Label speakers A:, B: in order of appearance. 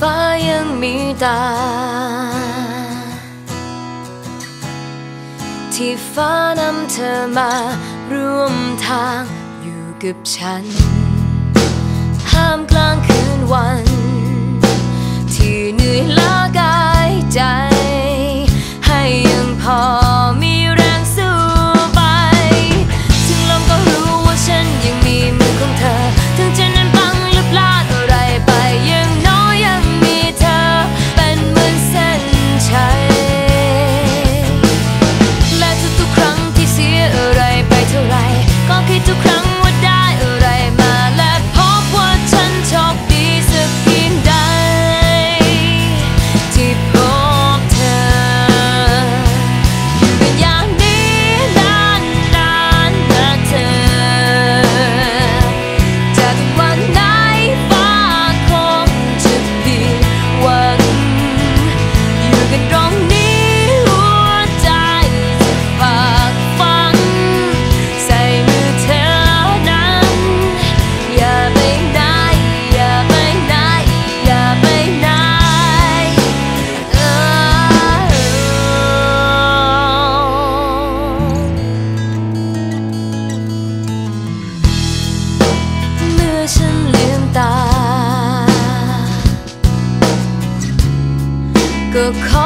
A: ฟ้ายังมีตา ที่ฟ้านำเธอมาร่วมทางอยู่กับฉัน ห้ามกลางคืนวัน ฉันลืมตา ก็ขอ